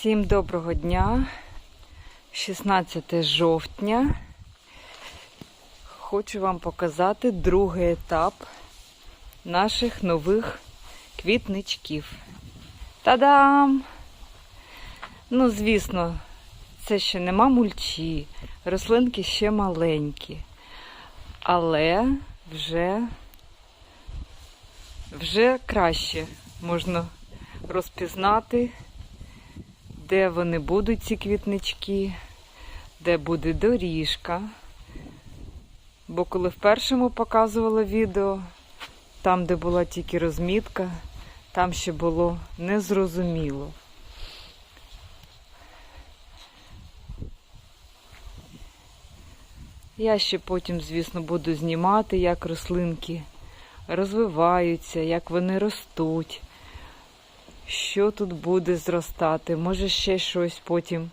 Всім доброго дня, 16 жовтня. Хочу вам показати другий етап наших нових квітничків. Та-дам! Ну, звісно, це ще нема мульчі, рослинки ще маленькі, але вже, вже краще можна розпізнати де вони будуть, ці квітнички, де буде доріжка. Бо коли в першому показувала відео, там, де була тільки розмітка, там ще було незрозуміло. Я ще потім, звісно, буду знімати, як рослинки розвиваються, як вони ростуть що тут буде зростати. Може, ще щось потім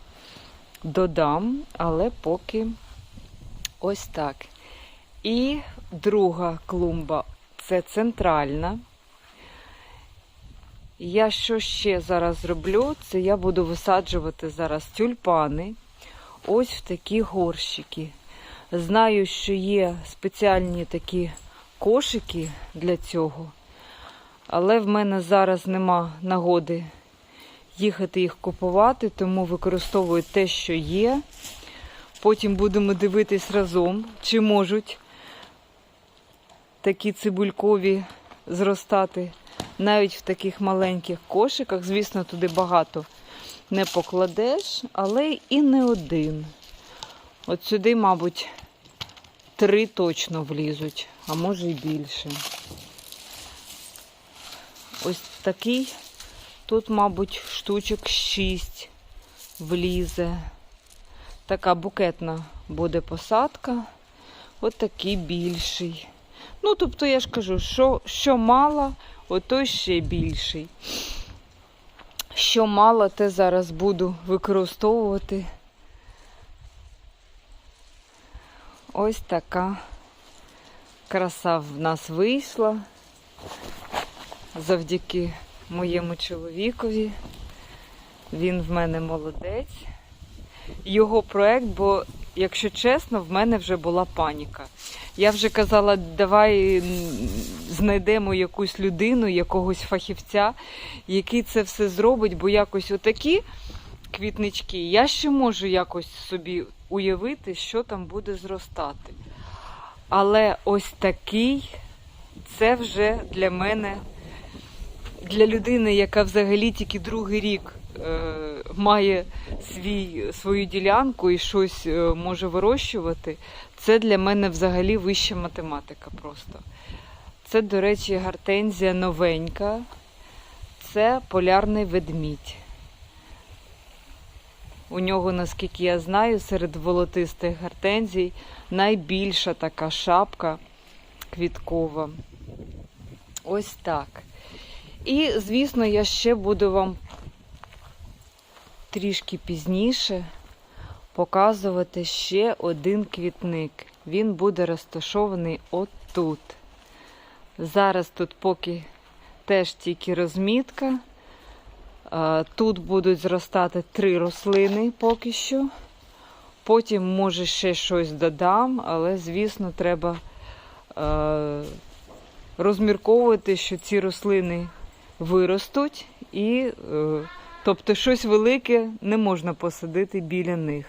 додам, але поки ось так. І друга клумба це центральна. Я що ще зараз зроблю? Це я буду висаджувати зараз тюльпани ось в такі горщики. Знаю, що є спеціальні такі кошики для цього. Але в мене зараз нема нагоди їхати їх купувати, тому використовую те, що є. Потім будемо дивитись разом, чи можуть такі цибулькові зростати навіть в таких маленьких кошиках. Звісно, туди багато не покладеш, але і не один. От сюди, мабуть, три точно влізуть, а може й більше. Ось такий. Тут, мабуть, штучок 6 влізе. Така букетна буде посадка. Ось такий більший. Ну, тобто, я ж кажу, що що мало, ото ще більший. Що мало, те зараз буду використовувати. Ось така краса в нас вийшла завдяки моєму чоловікові. Він в мене молодець. Його проект, бо, якщо чесно, в мене вже була паніка. Я вже казала, давай знайдемо якусь людину, якогось фахівця, який це все зробить, бо якось отакі квітнички, я ще можу якось собі уявити, що там буде зростати. Але ось такий це вже для мене для людини, яка взагалі тільки другий рік е, має свій, свою ділянку і щось е, може вирощувати, це для мене взагалі вища математика просто. Це, до речі, гартензія новенька. Це полярний ведмідь. У нього, наскільки я знаю, серед волотистих гартензій найбільша така шапка квіткова. Ось так. І, звісно, я ще буду вам трішки пізніше показувати ще один квітник. Він буде розташований отут. Зараз тут поки теж тільки розмітка. Тут будуть зростати три рослини поки що. Потім, може, ще щось додам, але, звісно, треба розмірковувати, що ці рослини виростуть, і, е, тобто, щось велике не можна посадити біля них.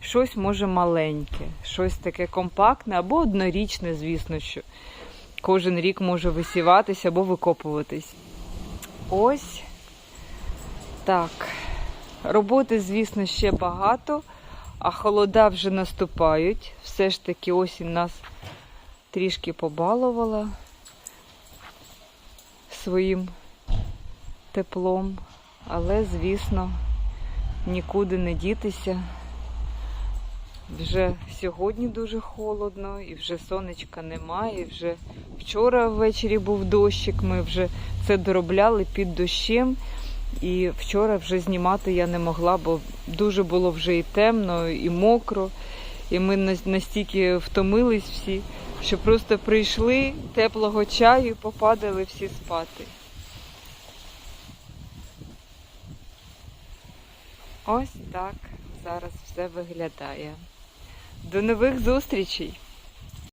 Щось може маленьке, щось таке компактне або однорічне, звісно, що кожен рік може висіватися або викопуватись. Ось так. Роботи, звісно, ще багато, а холода вже наступають. Все ж таки осінь нас трішки побалувала своїм теплом, але, звісно, нікуди не дітися. Вже сьогодні дуже холодно, і вже сонечка немає. І вже вчора ввечері був дощик, ми вже це доробляли під дощем. І вчора вже знімати я не могла, бо дуже було вже і темно, і мокро. І ми настільки втомились всі, що просто прийшли теплого чаю і попадали всі спати. Ось так зараз все виглядає. До нових зустрічей!